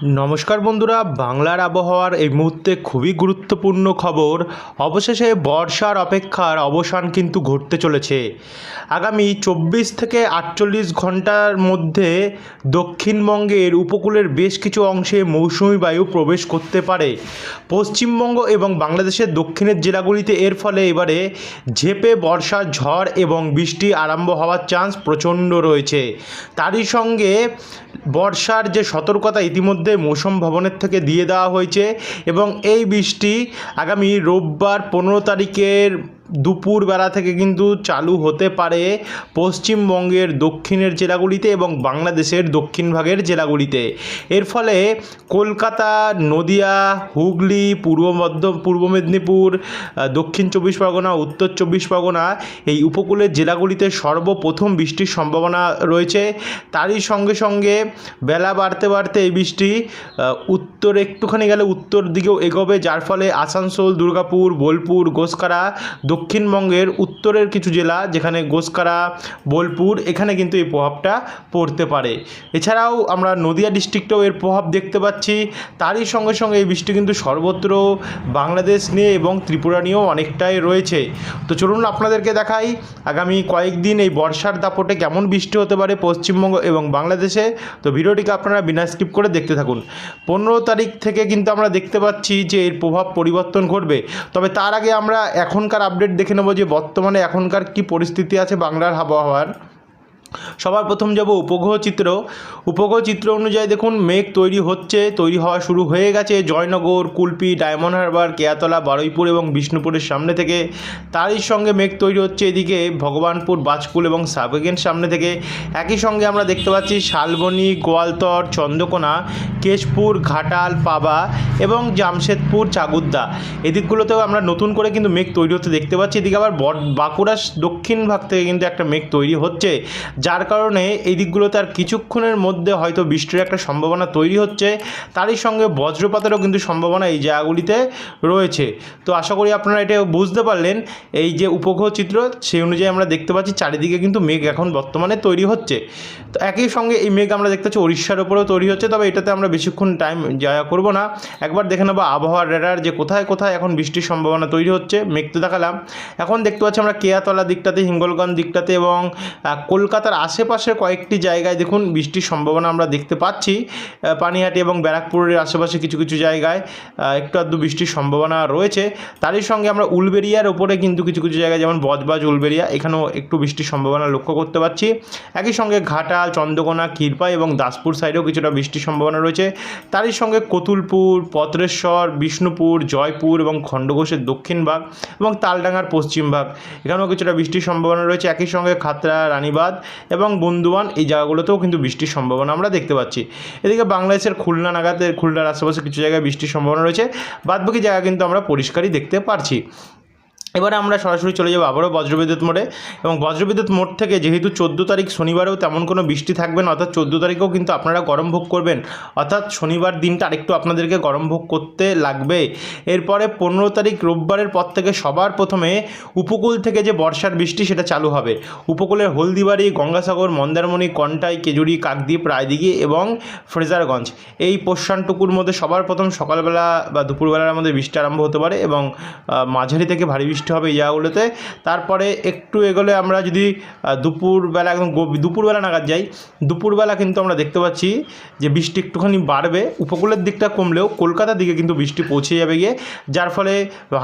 নমস্কার বন্ধুরা, বাংলার আবহাওয়ার এই মুহূর্তে খুবই গুরুত্বপূর্ণ খবর। অবশেষে বর্ষার অপেক্ষার অবসান কিন্তু ঘটতে চলেছে। আগামী চব্বিশ থেকে আটচল্লিশ ঘণ্টার মধ্যে দক্ষিণবঙ্গের উপকূলের বেশ কিছু অংশে মৌসুমি বায়ু প্রবেশ করতে পারে। পশ্চিমবঙ্গ এবং বাংলাদেশের দক্ষিণের জেলাগুলিতে এর ফলে এবারে ঝেপে বর্ষার ঝড় এবং বৃষ্টি আরম্ভ হওয়ার চান্স প্রচণ্ড রয়েছে। তারই সঙ্গে বর্ষার যে সতর্কতা ইতিমধ্যে মৌসুম ভবনের থেকে দিয়ে দেওয়া হয়েছে এবং এই বৃষ্টি আগামী রোববার পনেরো তারিখের দুপুরবেলা থেকে কিন্তু চালু হতে পারে পশ্চিমবঙ্গের দক্ষিণের জেলাগুলিতে এবং বাংলাদেশের দক্ষিণ ভাগের জেলাগুলিতে। এর ফলে কলকাতা, নদিয়া, হুগলি, পূর্ব মধ্য, পূর্ব মেদিনীপুর দক্ষিণ চব্বিশ পরগনা, উত্তর চব্বিশ পরগনা এই উপকূলের জেলাগুলিতে সর্বপ্রথম বৃষ্টির সম্ভাবনা রয়েছে। তারই সঙ্গে সঙ্গে বেলা বাড়তে বাড়তে এই বৃষ্টি উত্তর একটুখানি গেলে উত্তর দিকেও এগোবে, যার ফলে আসানসোল, দুর্গাপুর, বোলপুর গোসকারা দক্ষিণবঙ্গের উত্তরের কিছু জেলা, যেখানে গোসকারা, বোলপুর, এখানে কিন্তু এই প্রভাবটা পড়তে পারে। এছাড়াও আমরা নদিয়া ডিস্ট্রিক্টেও এর প্রভাব দেখতে পাচ্ছি। তারই সঙ্গে সঙ্গে এই বৃষ্টি কিন্তু সর্বত্র বাংলাদেশ নিয়ে এবং ত্রিপুরা নিয়েও অনেকটাই রয়েছে। তো চলুন আপনাদেরকে দেখাই, আগামী কয়েকদিন এই বর্ষার দাপটে কেমন বৃষ্টি হতে পারে পশ্চিমবঙ্গ এবং বাংলাদেশে। তো ভিডিওটিকে আপনারা বিনা স্কিপ করে দেখতে থাকুন। পনেরো তারিখ থেকে কিন্তু আমরা দেখতে পাচ্ছি যে এর প্রভাব পরিবর্তন ঘটবে। তবে তার আগে আমরা এখনকার আপডেট দেখে নেব যে বর্তমানে এখনকার কি পরিস্থিতি আছে বাংলার আবহাওয়ার। সবার প্রথম যাব উপগ্রহ চিত্র উপগ্রহ চিত্র অনুযায়ী দেখুন, মেঘ তৈরি হচ্ছে, তৈরি হওয়া শুরু হয়ে গেছে। জয়নগর, কুলপি, ডায়মন্ড হারবার, কেয়াতলা, বারুইপুর এবং বিষ্ণুপুরের সামনে থেকে। তারই সঙ্গে মেঘ তৈরি হচ্ছে এদিকে ভগবানপুর, বাজকুল এবং সাবেগেন সামনে থেকে। একই সঙ্গে আমরা দেখতে পাচ্ছি শালবনি, গোয়ালতর, চন্দ্রকোনা, কেশপুর, ঘাটাল, পাবা এবং জামশেদপুর, চাগুদ্দা। এদিকগুলোতেও আমরা নতুন করে কিন্তু মেঘ তৈরি হতে দেখতে পাচ্ছি। এদিকে আবার বর- বাঁকুড়া দক্ষিণ ভাগ থেকে কিন্তু একটা মেঘ তৈরি হচ্ছে। যার কারণে এই দিকগুলোতে আর কিছুক্ষণের মধ্যে হয়তো বৃষ্টির একটা সম্ভাবনা তৈরি হচ্ছে। তারই সঙ্গে বজ্রপাতেরও কিন্তু সম্ভাবনা এই জায়গাগুলিতে রয়েছে। তো আশা করি আপনারা এটা বুঝতে পারলেন। এই যে উপগ্রহ চিত্র সেই অনুযায়ী আমরা দেখতে পাচ্ছি চারিদিকে কিন্তু মেঘ এখন বর্তমানে তৈরি হচ্ছে। তো একই সঙ্গে এই মেঘ আমরা দেখতে পাচ্ছি উড়িষ্যার ওপরেও তৈরি হচ্ছে তবে এটাতে আমরা বেশিক্ষণ টাইম জায়া করব না। একবার দেখে নেব আবহাওয়ার রেডার যে কোথায় কোথায় এখন বৃষ্টির সম্ভাবনা তৈরি হচ্ছে মেঘ তো দেখালাম। এখন দেখতে পাচ্ছি আমরা কেয়াতলা দিকটাতে হিঙ্গলগঞ্জ দিকটাতে এবং আহ, কলকাতার আশেপাশের কয়েকটি জায়গায় দেখুন বৃষ্টির সম্ভাবনা আমরা দেখতে পাচ্ছি। পানিহাটি এবং ব্যারাকপুরের আশেপাশে কিছু কিছু জায়গায় একটু আধটু বৃষ্টির সম্ভাবনা রয়েছে। তারই সঙ্গে আমরা উলবেরিয়ার ওপরে কিন্তু কিছু কিছু জায়গায় যেমন বজবাজ, উলবেরিয়া, এখানেও একটু বৃষ্টির সম্ভাবনা লক্ষ্য করতে পারছি। একই সঙ্গে ঘাটাল, চন্দ্রকোনা ক্ষীরপা এবং দাসপুর সাইডেও কিছুটা বৃষ্টির সম্ভাবনা রয়েছে। তারই সঙ্গে কতুলপুর, পত্রেশ্বর, বিষ্ণুপুর, জয়পুর এবং খণ্ডঘোষের দক্ষিণ ভাগ এবং তালডাঙ্গার পশ্চিম ভাগ, এখানেও কিছুটা বৃষ্টির সম্ভাবনা রয়েছে। একই সঙ্গে খাতড়া, রানীবাঁধ এবং বন্ধুবান এই জায়গাগুলোতেও কিন্তু বৃষ্টির সম্ভাবনা আমরা দেখতে পাচ্ছি। এদিকে বাংলাদেশের খুলনা নাগাদের খুলনার আশেপাশে কিছু জায়গায় বৃষ্টির সম্ভাবনা রয়েছে। বাদবাকি জায়গা কিন্তু আমরা পরিষ্কারই দেখতে পারছি। এবারে আমরা সরাসরি চলে যাব আবারও বজ্রবিদ্যুৎ মোড়ে। এবং বজ্রবিদ্যুৎ মোড় থেকে যেহেতু চোদ্দ তারিখ শনিবারেও তেমন কোনো বৃষ্টি থাকবে না, অর্থাৎ চোদ্দ তারিখেও কিন্তু আপনারা গরম ভোগ করবেন। অর্থাৎ শনিবার দিনটা আরেকটু আপনাদেরকে গরম ভোগ করতে লাগবে। এরপরে পনেরো তারিখ রোববারের পর থেকে সবার প্রথমে উপকূল থেকে যে বর্ষার বৃষ্টি সেটা চালু হবে। উপকূলের হলদিবাড়ি, গঙ্গাসাগর, মন্দারমণি, কন্টাই, কেজুরি, কাকদ্বীপ, রায়দিঘি এবং ফ্রেজারগঞ্জ। এই পোষণটুকুর মধ্যে সবার প্রথম সকালবেলা বা দুপুরবেলার মধ্যে বৃষ্টি আরম্ভ হতে পারে এবং মাঝারি থেকে ভারী হবে এই জায়গাগুলোতে। তারপরে একটু এগোলে আমরা যদি দুপুরবেলা একদম দুপুরবেলা নাগাদ যাই, দুপুরবেলা কিন্তু আমরা দেখতে পাচ্ছি যে বৃষ্টি একটুখানি বাড়বে, উপকূলের দিকটা কমলেও কলকাতার দিকে কিন্তু বৃষ্টি পৌঁছে যাবে গিয়ে, যার ফলে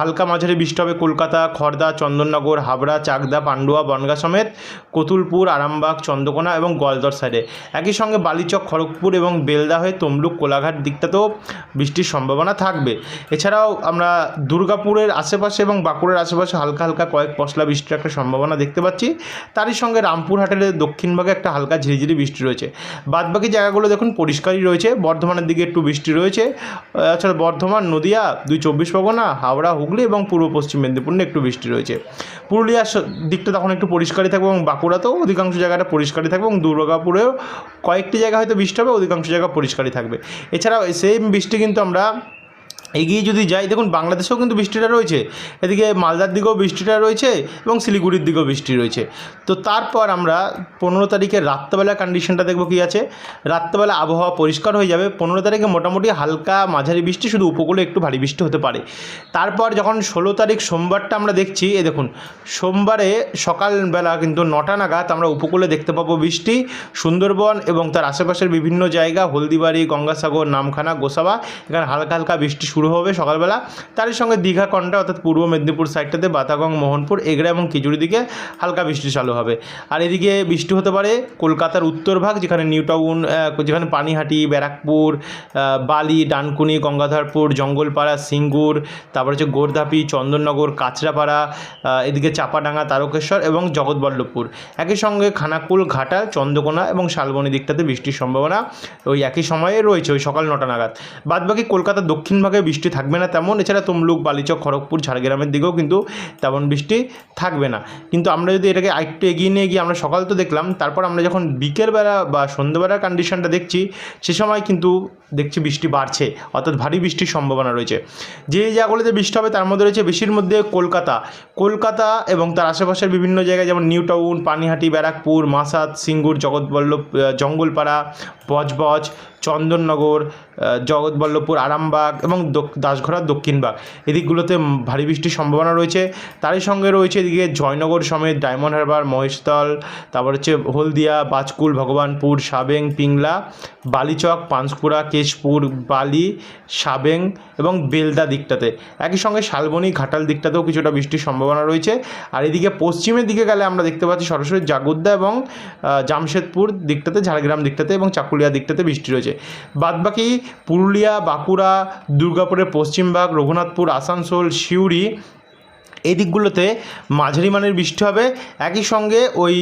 হালকা মাঝারি বৃষ্টি হবে কলকাতা খড়দা চন্দননগর, হাবড়া, চাকদা, পান্ডুয়া, বনগা সমেত, কতুলপুর, আরামবাগ, চন্দ্রকোনা এবং গলদর সাইডে একই সঙ্গে বালিচক, খড়গপুর এবং বেলদা হয়ে তমলুক, কোলাঘাট দিকটাতেও বৃষ্টির সম্ভাবনা থাকবে। এছাড়াও আমরা দুর্গাপুরের আশেপাশে এবং বাঁকুড়ার আশেপাশে হালকা হালকা কয়েক পশলা বৃষ্টির একটা সম্ভাবনা দেখতে পাচ্ছি। তারই সঙ্গে রামপুরহাটের দক্ষিণ ভাগে একটা হালকা ঝিরিঝিরি বৃষ্টি রয়েছে। বাদবাকি জায়গাগুলো দেখুন পরিষ্কারই রয়েছে। বর্ধমানের দিকে একটু বৃষ্টি রয়েছে। আচ্ছা বর্ধমান, নদিয়া, দুই চব্বিশ পরগনা, হাওড়া, হুগলি এবং পূর্ব পশ্চিম মেদিনীপুর একটু বৃষ্টি রয়েছে। পুরুলিয়ার দিকটা তখন একটু পরিষ্কারই থাকবে এবং বাঁকুড়াতেও অধিকাংশ জায়গাটা পরিষ্কারই থাকবে এবং দুর্গাপুরেও কয়েকটি জায়গা হয়তো বৃষ্টি হবে, অধিকাংশ জায়গা পরিষ্কারই থাকবে। এছাড়াও সেম বৃষ্টি কিন্তু আমরা এগিয়ে যদি যাই, দেখুন বাংলাদেশেও কিন্তু বৃষ্টিটা রয়েছে। এদিকে মালদার দিকেও বৃষ্টিটা রয়েছে এবং শিলিগুড়ির দিকেও বৃষ্টি রয়েছে। তো তারপর আমরা পনেরো তারিখে রাত্রেবেলা কন্ডিশনটা দেখব কী আছে। রাত্রেবেলা আবহাওয়া পরিষ্কার হয়ে যাবে। পনেরো তারিখে মোটামুটি হালকা মাঝারি বৃষ্টি, শুধু উপকূলে একটু ভারী বৃষ্টি হতে পারে। তারপর যখন ষোলো তারিখ সোমবারটা আমরা দেখছি, এ দেখুন, সোমবারে সকালবেলা কিন্তু নটা নাগাদ আমরা উপকূলে দেখতে পাবো বৃষ্টি। সুন্দরবন এবং তার আশেপাশের বিভিন্ন জায়গা, হলদিবাড়ি, গঙ্গাসাগর, নামখানা, গোসাবা, এখানে হালকা হালকা বৃষ্টি শুরু হবে সকালবেলা। তারই সঙ্গে দীঘা কন্টা অর্থাৎ পূর্ব মেদিনীপুর সাইডটাতে বাতাগং, মোহনপুর, এগড়া এবং কিচুরি দিকে হালকা বৃষ্টি চালু হবে। আর এদিকে বৃষ্টি হতে পারে কলকাতার উত্তর ভাগ, যেখানে নিউ টাউন যেখানে পানিহাটি, ব্যারাকপুর বালি, ডানকুনি, গঙ্গাধরপুর, জঙ্গলপাড়া, সিঙ্গুর, তারপর হচ্ছে গোরধাপি, চন্দননগর, কাঁচরাপাড়া এদিকে চাপাডাঙ্গা, তারকেশ্বর এবং জগৎবল্লভপুর। একই সঙ্গে খানাকুল ঘাটা চন্দ্রকোনা এবং শালবনী দিকটাতে বৃষ্টির সম্ভাবনা ওই একই সময়ে রয়েছে, ওই সকাল নটা নাগাদ। বাদবাকি কলকাতার দক্ষিণ ভাগে বৃষ্টি থাকবে না তেমন। এছাড়া তমলুক, বালিচক, খড়গপুর, ঝাড়গ্রামের দিকেও কিন্তু তেমন বৃষ্টি থাকবে না। কিন্তু আমরা যদি এটাকে আরেকটু এগিয়ে নিয়ে গিয়ে আমরা সকাল তো দেখলাম, তারপর আমরা যখন বিকেলবেলা বা সন্ধ্যেবেলার কন্ডিশনটা দেখছি, সে সময় কিন্তু দেখছি বৃষ্টি বাড়ছে, অর্থাৎ ভারী বৃষ্টির সম্ভাবনা রয়েছে। যে জায়গাগুলোতে বৃষ্টি হবে, তার মধ্যে রয়েছে বেশির মধ্যে কলকাতা। কলকাতা এবং তার আশেপাশের বিভিন্ন জায়গায় যেমন নিউ টাউন পানিহাটি, ব্যারাকপুর, মাসাদ, সিঙ্গুর, জগৎবল্লভ জঙ্গলপাড়া বজবজ, চন্দননগর জগৎবল্লভপুর, আরামবাগ এবং দাসঘরার দক্ষিণবাগ। এদিকগুলোতে ভারী বৃষ্টির সম্ভাবনা রয়েছে। তারই সঙ্গে রয়েছে এদিকে জয়নগর সমেত ডায়মন্ড হারবার, মহেশতল, তারপর হচ্ছে হলদিয়া, বাজকুল, ভগবানপুর, সাবেং, পিংলা, বালিচক পাঁশকুড়া কেশপুর, বালি, সাবেং এবং বেলদা দিকটাতে। একই সঙ্গে শালবনী, ঘাটাল দিকটাতেও কিছুটা বৃষ্টির সম্ভাবনা রয়েছে। আর এদিকে পশ্চিমের দিকে গেলে আমরা দেখতে পাচ্ছি সরাসরি জাগুদ্দা এবং জামশেদপুর দিকটাতে, ঝাড়গ্রাম দিকটাতে এবং চাকুলিয়া দিকটাতে বৃষ্টি রয়েছে। বাদবাকি পুরুলিয়া বাঁকুড়া দুর্গাপুরের পশ্চিমভাগ রঘুনাথপুর আসানসোল সিউড়ি এই দিকগুলোতে মাঝারি মানের বৃষ্টি হবে। একই সঙ্গে ওই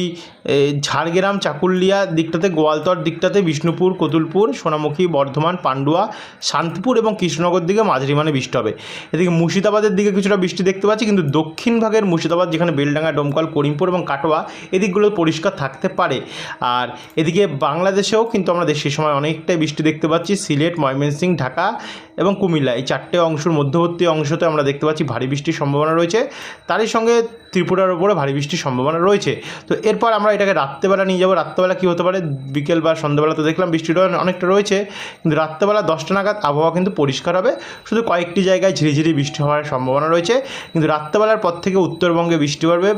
ঝাড়গ্রাম, চাকুলিয়া দিকটাতে, গোয়ালতর দিকটাতে বিষ্ণুপুর, কতুলপুর, সোনামুখী, বর্ধমান, পান্ডুয়া, শান্তিপুর এবং কৃষ্ণনগর দিকে মাঝারি মানে বৃষ্টি হবে। এদিকে মুর্শিদাবাদের দিকে কিছুটা বৃষ্টি দেখতে পাচ্ছি, কিন্তু দক্ষিণ ভাগের মুর্শিদাবাদ, যেখানে বেলডাঙ্গা, ডোমকল, করিমপুর এবং কাটোয়া এদিকগুলো পরিষ্কার থাকতে পারে। আর এদিকে বাংলাদেশেও কিন্তু আমরা সে সময় অনেকটাই বৃষ্টি দেখতে পাচ্ছি, সিলেট, ময়মনসিংহ, ঢাকা এবং কুমিল্লা। এই চারটে অংশের মধ্যবর্তী অংশতে আমরা দেখতে পাচ্ছি ভারী বৃষ্টির সম্ভাবনা রয়েছে। তারই সঙ্গে ত্রিপুরার ওপরে ভারী বৃষ্টির সম্ভাবনা রয়েছে। তো এরপর আমরা এটাকে রাত্রেবেলা নিয়ে যাব। রাত্রেবেলা কী হতে পারে? বিকেল বা সন্ধ্যাবেলা তো দেখলাম বৃষ্টিটা অনেকটা রয়েছে। কিন্তু রাত্রেবেলা দশটা নাগাদ আবহাওয়া কিন্তু পরিষ্কার হবে। শুধু কয়েকটি জায়গায় ঝিরিঝিরি বৃষ্টি হওয়ার সম্ভাবনা রয়েছে। কিন্তু রাত্রেবেলার পর থেকে উত্তরবঙ্গে বৃষ্টি পড়বে।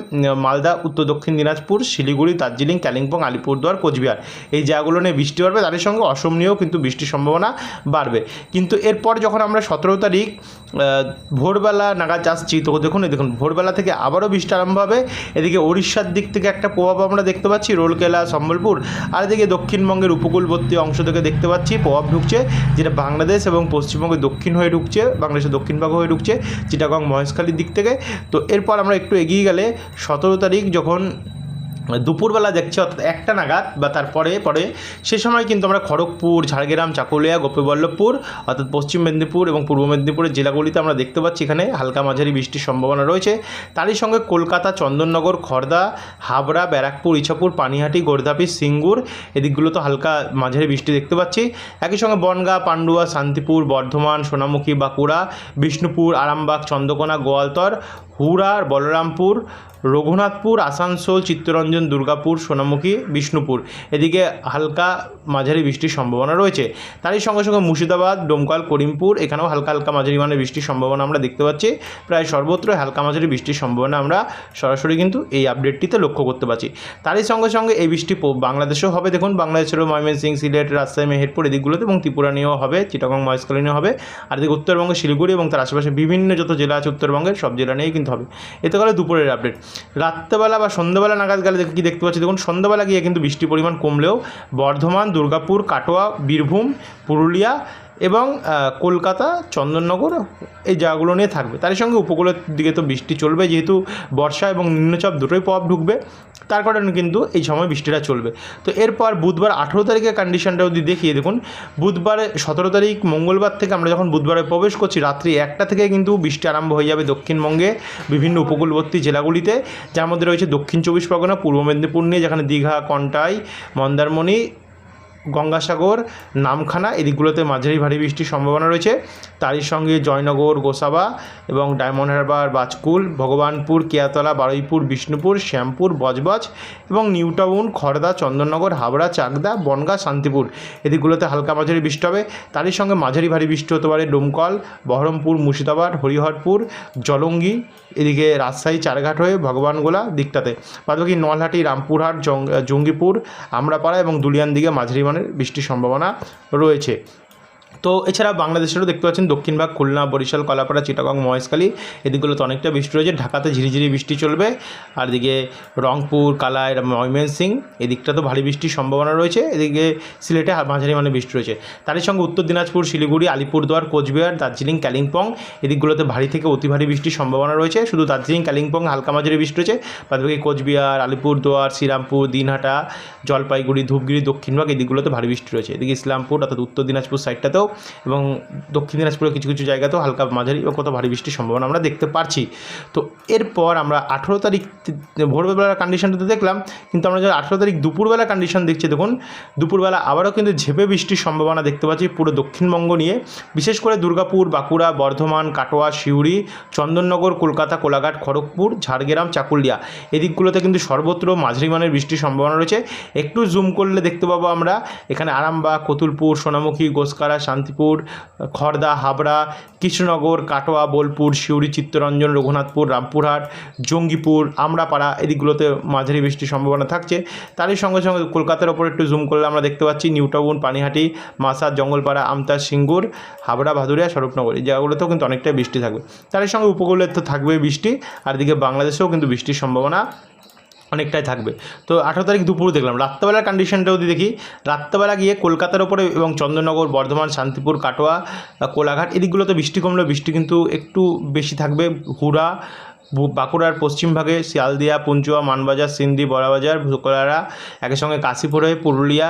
মালদা, উত্তর দক্ষিণ দিনাজপুর, শিলিগুড়ি, দার্জিলিং, কালিম্পং, আলিপুরদুয়ার, কোচবিহার। এই জায়গাগুলো নিয়ে বৃষ্টি বাড়বে তাদের সঙ্গে অসম নিয়েও কিন্তু বৃষ্টির সম্ভাবনা বাড়বে। কিন্তু এরপর যখন আমরা সতেরো তারিখ ভোরবেলা নাগাদ যাচ্ছি, তো দেখুন দেখুন ভোরবেলা থেকে আবারও বৃষ্টি আরম্ভ হবে। এদিকে উড়িষ্যার দিক থেকে একটা প্রভাব আমরা দেখতে পাচ্ছি, রোলকেলা, সম্বলপুর। আর এদিকে দক্ষিণবঙ্গের উপকূলবর্তী অংশ থেকে দেখতে পাচ্ছি প্রভাব ঢুকছে, যেটা বাংলাদেশ এবং পশ্চিমবঙ্গের দক্ষিণ হয়ে ঢুকছে, বাংলাদেশের দক্ষিণ ভাগ হয়ে ঢুকছে, চিটাগং, মহেশখালীর দিক থেকে। তো এরপর আমরা একটু এগিয়ে গেলে সতেরো তারিখ যখন দুপুরবেলা দেখছি, অর্থাৎ একটা নাগাদ, বা তারপরে পরে সে সময় কিন্তু আমরা খড়গপুর, ঝাড়গ্রাম, চাকুলিয়া, গোপীবল্লভপুর, অর্থাৎ পশ্চিম মেদিনীপুর এবং পূর্ব মেদিনীপুরের জেলাগুলিতে আমরা দেখতে পাচ্ছি এখানে হালকা মাঝারি বৃষ্টির সম্ভাবনা রয়েছে। তারই সঙ্গে কলকাতা, চন্দননগর খড়দা হাবড়া, ব্যারাকপুর, ইছাপুর, পানিহাটি, গোর্ধাপি, সিঙ্গুর এদিকগুলো তো হালকা মাঝারি বৃষ্টি দেখতে পাচ্ছি। একই সঙ্গে বনগাঁ, পান্ডুয়া, শান্তিপুর, বর্ধমান, সোনামুখী, বাঁকুড়া, বিষ্ণুপুর, আরামবাগ, চন্দ্রকোনা, গোয়ালতর হুড়া, বলরামপুর, রঘুনাথপুর, আসানসোল, চিত্তরঞ্জন, দুর্গাপুর, সোনামুখী, বিষ্ণুপুর। এদিকে হালকা মাঝারি বৃষ্টির সম্ভাবনা রয়েছে। তারই সঙ্গে সঙ্গে মুর্শিদাবাদ, ডোমকাল, করিমপুর, এখানেও হালকা হালকা মাঝারি মানের বৃষ্টির সম্ভাবনা আমরা দেখতে পাচ্ছি। প্রায় সর্বত্র হালকা মাঝারি বৃষ্টির সম্ভাবনা আমরা সরাসরি কিন্তু এই আপডেটটিতে লক্ষ্য করতে পারছি। তারই সঙ্গে সঙ্গে এই বৃষ্টি বাংলাদেশেও হবে। দেখুন, বাংলাদেশেরও ময়মনসিংহ সিলেট, রাজশাহী, মেহেরপুর এদিকগুলোতে এবং ত্রিপুরা নিয়েও হবে, চিটাগং, মহেশখালী নিয়েও হবে। আর এদিকে উত্তরবঙ্গে, শিলিগুড়ি এবং তার আশেপাশে বিভিন্ন যত জেলা আছে উত্তরবঙ্গের, সব জেলা নিয়েই কিন্তু হবে। এতে গেলে দুপুরের আপডেট রাত্রেবেলা বা সন্ধ্যাবেলা নাগাদ গেলে কী দেখতে পাচ্ছি? দেখুন, সন্ধ্যাবেলা গিয়ে কিন্তু বৃষ্টির পরিমাণ কমলেও বর্ধমান, দুর্গাপুর, কাটোয়া, বীরভূম, পুরুলিয়া এবং কলকাতা, চন্দননগর এই জায়গাগুলো নিয়ে থাকবে। তার সঙ্গে উপকূলের দিকে তো বৃষ্টি চলবে, যেহেতু বর্ষা এবং নিম্নচাপ দুটোই প্রভাব ঢুকবে, তার কারণে কিন্তু এই সময় বৃষ্টিটা চলবে। তো এরপর বুধবার আঠেরো তারিখের কন্ডিশনটা যদি দেখিয়ে, দেখুন, বুধবারে সতেরো তারিখ মঙ্গলবার থেকে আমরা যখন বুধবারে প্রবেশ করছি, রাত্রি একটা থেকে কিন্তু বৃষ্টি আরম্ভ হয়ে যাবে দক্ষিণবঙ্গে, বিভিন্ন উপকূলবর্তী জেলাগুলিতে, যার মধ্যে রয়েছে দক্ষিণ চব্বিশ পরগনা, পূর্ব মেদিনীপুর নিয়ে, যেখানে দীঘা, কন্টাই, মন্দারমণি গঙ্গাসাগর, নামখানা, এদিকগুলোতে মাঝারি ভারী বৃষ্টির সম্ভাবনা রয়েছে। তারই সঙ্গে জয়নগর, গোসাবা এবং ডায়মন্ড হারবার, বাজকুল, ভগবানপুর কেয়াতলা বারুইপুর, বিষ্ণুপুর, শ্যামপুর, বজবজ এবং নিউ টাউন, খড়দা, চন্দননগর হাবড়া চাকদা, বনগা, শান্তিপুর। এদিকগুলোতে হালকা মাঝারি বৃষ্টি হবে। তারই সঙ্গে মাঝারি ভারী বৃষ্টি হতে পারে ডোমকল, বহরমপুর, মুর্শিদাবাদ, হরিহরপুর, জলঙ্গি, এদিকে রাজশাহী, চারঘাট হয়ে ভগবানগোলা দিকটাতে। বাদবাকি নলহাটি, রামপুরহাট জঙ্গিপুর, আমরাপাড়া এবং দুলিয়ান দিকে মাঝারি মানের বৃষ্টির সম্ভাবনা রয়েছে। তো এছাড়া বাংলাদেশেরও দেখতে পাচ্ছেন দক্ষিণভাগ খুলনা, বরিশাল, কলাপাড়া, চিটাগং, মহেশখালী, এদিকগুলোতে অনেকটা বৃষ্টি রয়েছে। ঢাকাতে ঝিরিঝিরি বৃষ্টি চলবে। আর এদিকে রংপুর, কালাই ময়মনসিং এদিকটা তো ভারী বৃষ্টির সম্ভাবনা রয়েছে। এদিকে সিলেটে মাঝারি মানে বৃষ্টি রয়েছে। তারই সঙ্গে উত্তর দিনাজপুর, শিলিগুড়ি, আলিপুরদুয়ার, কোচবিহার, দার্জিলিং, কালিম্পং, এদিকগুলোতে ভারী থেকে অতি ভারী বৃষ্টির সম্ভাবনা রয়েছে। শুধু দার্জিলিং, কালিম্পং হালকা মাঝারি বৃষ্টি রয়েছে। বাদবাকি কোচবিহার, আলিপুরদুয়ার, শ্রীরামপুর, দিনহাটা, জলপাইগুড়ি ধূপগুড়ি দক্ষিণভাগ এই দিকগুলোতে ভারী বৃষ্টি রয়েছে। এদিকে ইসলামপুর, অর্থাৎ উত্তর দিনাজপুর সাইডটাতেও এবং দক্ষিণ দিনাজপুরের কিছু কিছু জায়গাতেও হালকা মাঝারি ও কত ভারী বৃষ্টির সম্ভাবনা আমরা দেখতে পারছি। তো এরপর আমরা আঠেরো তারিখ ভোরবেলার কন্ডিশনটাতে দেখলাম, কিন্তু আমরা যে আঠেরো তারিখ দুপুরবেলা কন্ডিশন দেখছি, দেখুন, দুপুরবেলা আবারও কিন্তু ঝেপে বৃষ্টির সম্ভাবনা দেখতে পাচ্ছি পুরো দক্ষিণবঙ্গ নিয়ে। বিশেষ করে দুর্গাপুর, বাঁকুড়া, বর্ধমান, কাটোয়া, সিউড়ি, চন্দননগর, কলকাতা, কোলাঘাট, খড়গপুর, ঝাড়গ্রাম, চাকুলিয়া। এদিকগুলোতে কিন্তু সর্বত্র মাঝারি মানের বৃষ্টির সম্ভাবনা রয়েছে। একটু জুম করলে দেখতে পাবো আমরা, এখানে আরামবাগ, কতুলপুর, সোনামুখী, গোসকারা শান্তিপুর খড়দা হাবড়া, কৃষ্ণনগর, কাটোয়া, বোলপুর, সিউড়ি, চিত্তরঞ্জন, রঘুনাথপুর, রামপুরহাট, জঙ্গিপুর, আমরাপাড়া এদিকগুলোতে মাঝারি বৃষ্টির সম্ভাবনা থাকছে। তারই সঙ্গে সঙ্গে কলকাতার ওপর একটু জুম করলে আমরা দেখতে পাচ্ছি নিউটাউন পানিহাটি, মাসাদ, জঙ্গলপাড়া আমতা সিঙ্গুর, হাবড়া, ভাদুরিয়া, স্বরূপনগর এই জায়গাগুলোতেও কিন্তু অনেকটাই বৃষ্টি থাকবে। তারই সঙ্গে উপকূলে তো থাকবে বৃষ্টি, আর এদিকে বাংলাদেশেও কিন্তু বৃষ্টির সম্ভাবনা অনেকটাই থাকবে। তো আঠারো তারিখ দুপুর দেখলাম। রাত্রেবেলার কন্ডিশনটা যদি দেখি, রাত্রেবেলা গিয়ে কলকাতার ওপরে এবং চন্দ্রনগর, বর্ধমান, শান্তিপুর, কাটোয়া, কোলাঘাট, এদিকগুলোতে বৃষ্টি কমলেও বৃষ্টি কিন্তু একটু বেশি থাকবে। হুড়া বাঁকুড়ার পশ্চিম ভাগে শিয়ালদিয়া, পুঞ্চুয়া, মানবাজার সিন্দি বড়াবাজার ভুকলারা একই সঙ্গে কাশীপুর হয়ে পুরুলিয়া,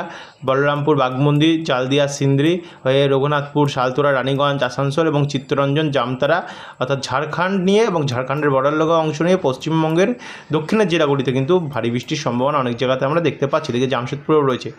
বলরামপুর বাগমন্দি চালদিয়া, সিন্দ্রি হয়ে রঘুনাথপুর, শালতোরা, রানীগঞ্জ, আসানসোল এবং চিত্তরঞ্জন, জামতারা অর্থাৎ ঝাড়খণ্ড নিয়ে এবং ঝাড়খণ্ডের বর্ডার লগা অংশ নিয়ে পশ্চিমবঙ্গের দক্ষিণের জেলাগুলিতে কিন্তু ভারী বৃষ্টির সম্ভাবনা অনেক জায়গাতে আমরা দেখতে পাচ্ছি, এদিকে জামশেদপুরেও রয়েছে।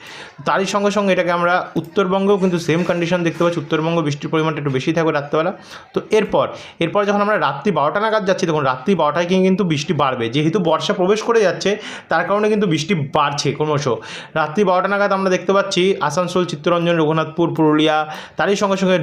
তারই সঙ্গে সঙ্গে এটাকে আমরা উত্তরবঙ্গেও কিন্তু সেম কন্ডিশন দেখতে পাচ্ছি, উত্তরবঙ্গ বৃষ্টির পরিমাণটা একটু বেশি থাকবে রাত্রেবেলা। তো এরপর এরপর যখন আমরা রাত্রি বারোটা নাগাদ যাচ্ছি তখন রাত্রি বারোটায় কিন্তু বৃষ্টি বাড়বে। যেহেতু বর্ষা প্রবেশ করে যাচ্ছে, তার কারণে কিন্তু বৃষ্টি বাড়ছে ক্রমশ। রাত্রি বারোটা নাগাদ আমরা দেখতে পাচ্ছি আসানসোল, চিত্তরঞ্জন, রঘুনাথপুর, পুরুলিয়া, তারই সঙ্গে সঙ্গে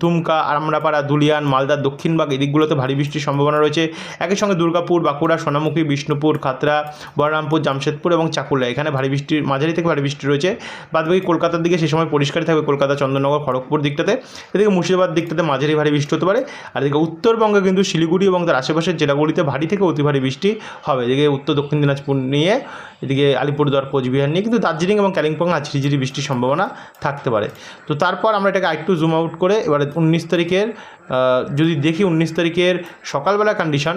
দুমকা আমরাপাড়া দুলিয়ান, মালদার দক্ষিণবাগ এদিকগুলোতে ভারী বৃষ্টির সম্ভাবনা রয়েছে। একই সঙ্গে দুর্গাপুর, বাঁকুড়া, সোনামুখী, বিষ্ণুপুর খাতড়া বলরামপুর, জামশেদপুর এবং চাকুলিয়া এখানে ভারী বৃষ্টির মাঝারি থেকে ভারী বৃষ্টি রয়েছে। বাদবাকি কলকাতার দিকে সেই সময় পরিষ্কারই থাকবে কলকাতা, চন্দননগর, খড়গপুর দিকটাতে। এদিকে মুর্শিদাবাদ দিকটাতে মাঝারি ভারী বৃষ্টি হতে পারে। আর এদিকে উত্তরবঙ্গে কিন্তু শিলিগুড়ি এবং তার আশেপাশের জেলাগুলিতে ভারী থেকে অতি ভারী বৃষ্টি হবে। এদিকে উত্তর, দক্ষিণ দিনাজপুর নিয়ে, এদিকে আলিপুরদুয়ার, কোচবিহার নিয়ে কিন্তু দার্জিলিং এবং কালিম্পং আর ঝিরিঝিরি বৃষ্টির সম্ভাবনা থাকতে পারে। তো তারপর আমরা এটাকে আরেকটু জুম আউট করে এবারে উনিশ তারিখের যদি দেখি উনিশ তারিখের সকালবেলা কন্ডিশন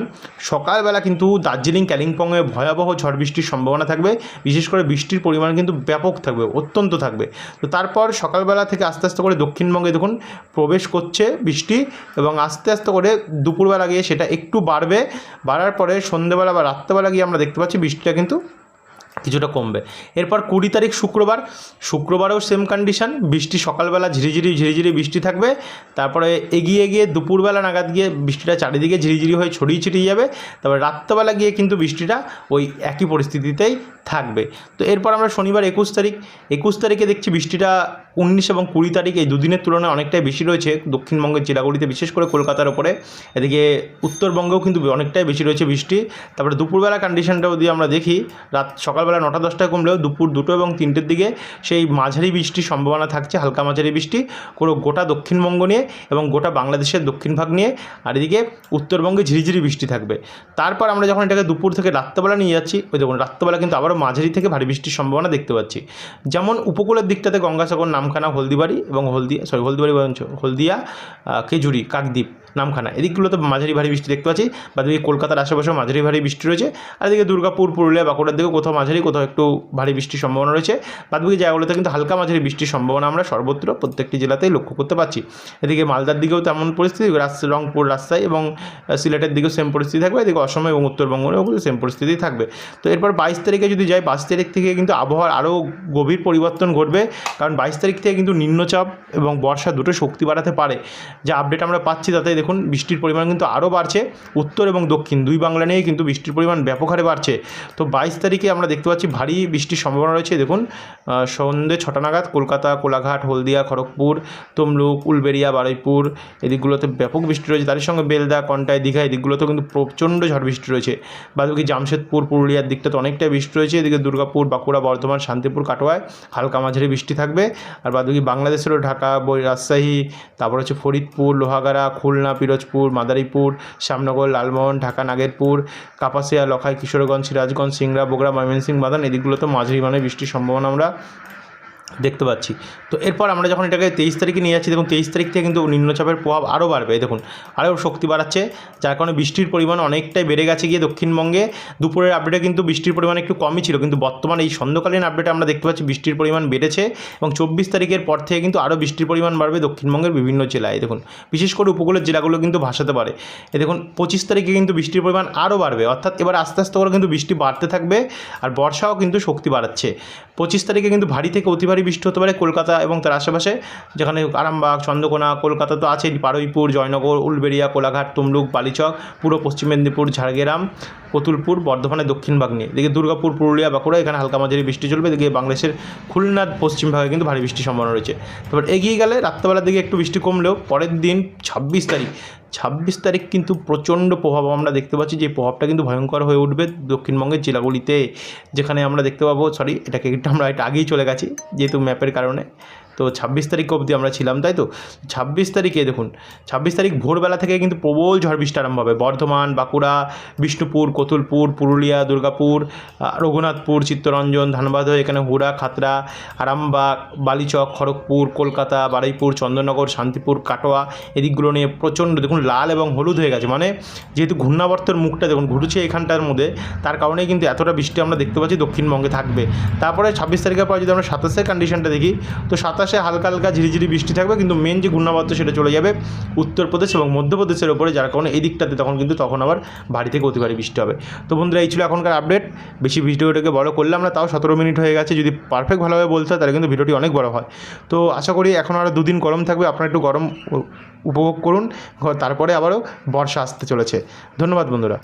সকালবেলা কিন্তু দার্জিলিং, কালিম্পংয়ে ভয়াবহ ঝড় বৃষ্টির সম্ভাবনা থাকবে। বিশেষ করে বৃষ্টির পরিমাণ কিন্তু ব্যাপক থাকবে, অত্যন্ত থাকবে। তো তারপর সকালবেলা থেকে আস্তে আস্তে করে দক্ষিণবঙ্গে দেখুন প্রবেশ করছে বৃষ্টি এবং আস্তে আস্তে করে দুপুরবেলা গিয়ে সেটা একটু বাড়বে। বাড়ার পরে সন্ধ্যেবেলা বা রাত্রেবেলা গিয়ে আমরা দেখতে পাচ্ছি বৃষ্টিটা কিন্তু কিছুটা কমবে। এরপর কুড়ি তারিখ শুক্রবার, শুক্রবারেও সেম কন্ডিশন বৃষ্টি সকালবেলা ঝিরিঝিরি ঝিরিঝিরি বৃষ্টি থাকবে। তারপরে এগিয়ে গিয়ে দুপুরবেলা নাগাদ গিয়ে বৃষ্টিটা চারিদিকে ঝিরিঝিরি হয়ে ছড়িয়ে ছিটিয়ে যাবে। তারপর রাত্রেবেলা গিয়ে কিন্তু বৃষ্টিটা ওই একই পরিস্থিতিতেই থাকবে। তো এরপর আমরা শনিবার একুশ তারিখ, একুশ তারিখে দেখছি বৃষ্টিটা উনিশ এবং কুড়ি তারিখ এই দুদিনের তুলনায় অনেকটাই বেশি রয়েছে দক্ষিণবঙ্গের জেলাগুলিতে বিশেষ করে কলকাতার ওপরে। এদিকে উত্তরবঙ্গেও কিন্তু অনেকটাই বেশি রয়েছে বৃষ্টি। তারপরে দুপুরবেলা কন্ডিশনটা যদি আমরা দেখি, রাত সকালবেলা নটা দশটায় কমলেও দুপুর দুটো এবং তিনটের দিকে সেই মাঝারি বৃষ্টির সম্ভাবনা থাকছে, হালকা মাঝারি বৃষ্টি পুরো গোটা দক্ষিণবঙ্গ নিয়ে এবং গোটা বাংলাদেশের দক্ষিণ ভাগ নিয়ে। আর এদিকে উত্তরবঙ্গে ঝিরিঝিরি বৃষ্টি থাকবে। তারপর আমরা যখন এটাকে দুপুর থেকে রাত্রেবেলা নিয়ে যাচ্ছি, ওই দেখুন, রাত্রেবেলা কিন্তু আবারও মাঝারি থেকে ভারী বৃষ্টির সম্ভাবনা দেখতে পাচ্ছি। যেমন উপকূলের দিকটাতে গঙ্গাসাগর নাম নামখানা হলদিবাড়ি এবং হলদিয়া সরি হলদিবাড়ি বরঞ্চ হলদিয়া খেজুরি, কাকদ্বীপ নামখানা। এদিকগুলোতে মাঝারি ভারী বৃষ্টি দেখতে পাচ্ছি। বা দিকে কলকাতার আশেপাশেও মাঝারি ভারী বৃষ্টি রয়েছে। আর এদিকে দুর্গাপুর, পুরুলিয়া, বাঁকুড়ার দিকে কোথাও মাঝারি, কোথাও একটু ভারী বৃষ্টির সম্ভাবনা রয়েছে। বাদবাকি জায়গাগুলোতে কিন্তু হালকা মাঝারি বৃষ্টির সম্ভাবনা আমরা সর্বত্র প্রত্যেকটি জেলাতেই লক্ষ্য করতে পারছি এদিকে মালদার দিকেও তেমন পরিস্থিতি রাস- রংপুর, রাজশাহী এবং সিলেটের দিকেও সেম পরিস্থিতি থাকবে। এদিকে অসম এবং উত্তরবঙ্গেও সেম পরিস্থিতি থাকবে। তো এরপর বাইশ তারিখে যদি যাই, বাইশ তারিখ থেকে কিন্তু আবহাওয়ার আরও গভীর পরিবর্তন ঘটবে। কারণ বাইশ তারিখ থেকে কিন্তু নিম্নচাপ এবং বর্ষা দুটো শক্তি বাড়াতে পারে। যে আপডেট আমরা পাচ্ছি তাতে দেখুন, বৃষ্টির পরিমাণ কিন্তু আরও বাড়ছে। উত্তর এবং দক্ষিণ দুই বাংলা নিয়েই কিন্তু বৃষ্টির পরিমাণ ব্যাপক হারে বাড়ছে। তো বাইশ তারিখে আমরা দেখতে পাচ্ছি ভারী বৃষ্টির সম্ভাবনা রয়েছে। দেখুন সন্ধ্যে ছটা নাগাদ কলকাতা, কোলাঘাট, হলদিয়া, খড়গপুর, তমলুক, উলবেড়িয়া, বারুইপুর এদিকগুলোতে ব্যাপক বৃষ্টি রয়েছে। তার সঙ্গে বেলদা, কন্টাই, দীঘা এদিকগুলোতেও কিন্তু প্রচণ্ড ঝড় বৃষ্টি রয়েছে। বাদবাকি জামশেদপুর, পুরুলিয়ার দিকটাতে অনেকটাই বৃষ্টি রয়েছে। এদিকে দুর্গাপুর, বাঁকুড়া, বর্ধমান, শান্তিপুর, কাটোয়ায় হালকা মাঝারি বৃষ্টি থাকবে। আর বাদবাকি বাংলাদেশেরও ঢাকা, বই, রাজশাহী, তারপর হচ্ছে ফরিদপুর, লোহাগাড়া, খুলনা, পিরোজপুর, মাদারীপুর, শ্যামনগর, লালমোহন, ঢাকা, নাগেরপুর, কাপাসিয়া, লখাই, কিশোরগঞ্জ, সিরাজগঞ্জ, সিংড়া, বগুড়া, ময়মনসিংহ, বাদান, এদিকগুলোতে মাঝারি মানে বৃষ্টির সম্ভাবনা আমরা দেখতে পাচ্ছি। তো এরপর আমরা যখন এটাকে তেইশ তারিখে নিয়ে যাচ্ছি, দেখুন তেইশ তারিখ থেকে কিন্তু নিম্নচাপের প্রভাব আরও বাড়বে। দেখুন, আরও শক্তি বাড়াচ্ছে, যার কারণে বৃষ্টির পরিমাণ অনেকটাই বেড়ে গেছে গিয়ে দক্ষিণবঙ্গে। দুপুরের আপডেটে কিন্তু বৃষ্টির পরিমাণ একটু কমই ছিল, কিন্তু বর্তমানে এই সন্ধ্যকালীন আপডেটে আমরা দেখতে পাচ্ছি বৃষ্টির পরিমাণ বেড়েছে এবং চব্বিশ তারিখের পর থেকে কিন্তু আরও বৃষ্টির পরিমাণ বাড়বে দক্ষিণবঙ্গের বিভিন্ন জেলায়। দেখুন, বিশেষ করে উপকূলের জেলাগুলো কিন্তু ভাসাতে পারে। এ দেখুন, পঁচিশ তারিখে কিন্তু বৃষ্টির পরিমাণ আরও বাড়বে, অর্থাৎ এবার আস্তে আস্তে করে কিন্তু বৃষ্টি বাড়তে থাকবে আর বর্ষাও কিন্তু শক্তি বাড়াচ্ছে। পঁচিশ তারিখে কিন্তু ভারী থেকে অতি ভারী বৃষ্টি হতে পারে কলকাতা এবং তার আশেপাশে, যেখানে আরামবাগ, চন্দ্রকোনা, কলকাতা তো আছেই বারুইপুর জয়নগর, উলবেড়িয়া, কোলাঘাট, তমলুক, বালিচক পুরো পশ্চিম মেদিনীপুর, ঝাড়গ্রাম, কতুলপুর বর্ধমানের দক্ষিণ ভাগ নিয়ে এদিকে দুর্গাপুর, পুরুলিয়া, বাঁকুড়া, এখানে হালকা মাঝারি বৃষ্টি চলবে। এদিকে বাংলাদেশের খুলনার পশ্চিম ভাগে কিন্তু ভারী বৃষ্টির সম্ভাবনা রয়েছে। তারপর এগিয়ে গেলে রাত্রেবেলার দিকে একটু বৃষ্টি কমলেও পরের দিন ছাব্বিশ তারিখ ছাব্বিশ তারিখ কিন্তু প্রচণ্ড প্রভাব আমরা দেখতে পাচ্ছি, যে প্রভাবটা কিন্তু ভয়ঙ্কর হয়ে উঠবে দক্ষিণবঙ্গের জেলাগুলিতে, যেখানে আমরা দেখতে পাবো সরি এটাকে আমরা এটা আগেই চলে গেছি, যেহেতু ম্যাপের কারণে। তো ছাব্বিশ তারিখ অবধি আমরা ছিলাম, তাই তো? ছাব্বিশ তারিখে দেখুন, ছাব্বিশ তারিখ ভোরবেলা থেকে কিন্তু প্রবল ঝড় বৃষ্টি আরম্ভ হবে। বর্ধমান, বাঁকুড়া, বিষ্ণুপুর, কতুলপুর, পুরুলিয়া, দুর্গাপুর রঘুনাথপুর, চিত্তরঞ্জন ধানবাদ হয়ে এখানে হুড়া, খাতড়া, আরামবাগ, বালিচক, খড়গপুর, কলকাতা, বারুইপুর, চন্দননগর, শান্তিপুর, কাটোয়া, এদিকগুলো নিয়ে প্রচণ্ড দেখুন লাল এবং হলুদ হয়ে গেছে। মানে যেহেতু ঘূর্ণাবর্তের মুখটা দেখুন, ঘুরছে এখানটার মধ্যে, তার কারণেই কিন্তু এতটা বৃষ্টি আমরা দেখতে পাচ্ছি দক্ষিণবঙ্গে থাকবে। তারপরে ছাব্বিশ তারিখের পর যদি আমরা সাতাশের কন্ডিশনটা দেখি, তো সাতাশে হালকা হালকা ঝিরিঝিরি বৃষ্টি থাকবে, কিন্তু মেন যে ঘূর্ণাবর্ত সেটা চলে যাবে উত্তরপ্রদেশ এবং মধ্যপ্রদেশের ওপরে, যার কারণে এই দিকটাতে তখন কিন্তু তখন আবার ভারী থেকে অতি ভারী বৃষ্টি হবে। তো বন্ধুরা, এই ছিল এখনকার আপডেট বেশি ভিডিওটাকে বড় করলাম না, তাও সতেরো মিনিট হয়ে গেছে। যদি পারফেক্ট ভালোভাবে বলতে হয়, তাহলে কিন্তু ভিডিওটি অনেক বড় হয়। তো আশা করি এখন আরও দুদিন গরম থাকবে, আপনারা একটু গরম উপভোগ করুন। তারপরে আবারও বর্ষা আসতে চলেছে। ধন্যবাদ বন্ধুরা।